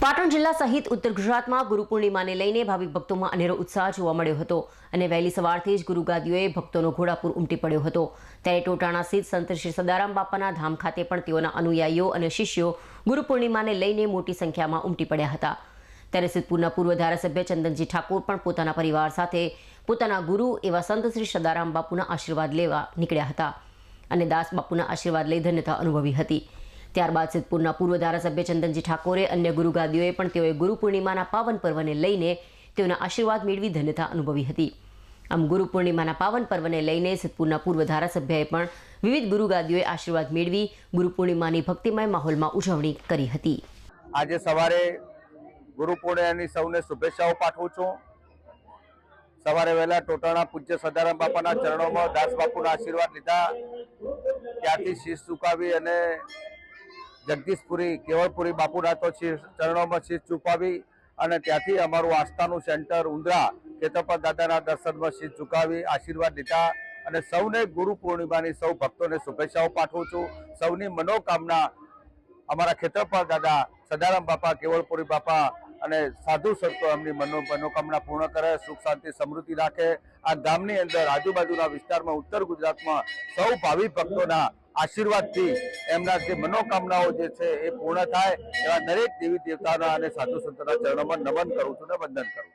પાટણ જિલ્લા સહિત ઉત્તર ગુજરાતમાં ગુરુ પૂર્ણિમાને લઈને ભાવિક ભક્તોમાં અનેરો ઉત્સાહ જોવા મળ્યો હતો અને વહેલી સવારથી જ ગુરુગાદીઓએ ભક્તોનો ઘોડાપુર ઉમટી પડ્યો હતો. ત્યારે ટોટાણા સ્થિત સંત શ્રી સદારામ બાપાના ધામ ખાતે પણ તેઓના અનુયાયીઓ અને શિષ્યો ગુરુ પૂર્ણિમાને લઈને મોટી સંખ્યામાં ઉમટી પડ્યા હતા. ત્યારે સિદ્ધપુરના પૂર્વ ધારાસભ્ય ચંદનજી ઠાકોર પણ પોતાના પરિવાર સાથે પોતાના ગુરુ એવા સંત શ્રી સદારામ બાપુના આશીર્વાદ લેવા નીકળ્યા હતા અને દાસ બાપુના આશીર્વાદ લઈ ધન્યતા અનુભવી હતી. ત્યારબાદ સિદ્ધપુરના પૂર્વ ધારાસભ્ય ચંદનજી ઠાકોરે અન્ય ગુરુગાદીઓએ પણ તેઓએ ગુરુ પૂર્ણિમાના પાવન પર્વને લઈને તેઓના આશીર્વાદ મેળવી ધન્યતા અનુભવી હતી. આમ ગુરુ પૂર્ણિમાના પાવન પર્વને લઈને સિદ્ધપુરના પૂર્વ ધારાસભ્યએ પણ વિવિધ ગુરુગાદીઓએ આશીર્વાદ મેળવી ગુરુ પૂર્ણિમાની ભક્તિમય માહોલમાં ઉજવણી કરી હતી. આજે સવારે ગુરુ પૂર્ણિમાની સૌને શુભેચ્છાઓ પાઠવું છું. સવારે વહેલા ટોટાણા પૂજ્ય સદારામ બાપાના ચરણોમાં દાસ બાપુના આશીર્વાદ લીધા. ત્યાંથી શીશ સુકાવી અને જગદીશપુરી કેવળપુરી બાપુના તો શીશ ચરણોમાં શીશ ચુકાવી અને ત્યાંથી અમારું આસ્થાનું સેન્ટર ઉંદરા કેતપર દાદાના દર્શનમાં શીશ ચૂકાવી આશીર્વાદ લીધા અને સૌને ગુરુ પૂર્ણિમાની સૌ ભક્તોને શુભેચ્છાઓ પાઠવું છું. સૌની મનોકામના અમારા ખેતરપાલ દાદા, સદારામ બાપા કેવળપુરી બાપા અને સાધુ સંતો એમની મનો મનોકામના પૂર્ણ કરે, સુખ શાંતિ સમૃદ્ધિ રાખે. આ ગામની અંદર આજુબાજુના વિસ્તારમાં ઉત્તર ગુજરાતમાં સૌ ભાવિ ભક્તોના આશીર્વાદથી એમના જે મનોકામનાઓ જે છે એ પૂર્ણ થાય એવા દરેક દેવી દેવતાના અને સાધુ સંતોના ચરણોમાં નમન કરું છું ને વંદન કરું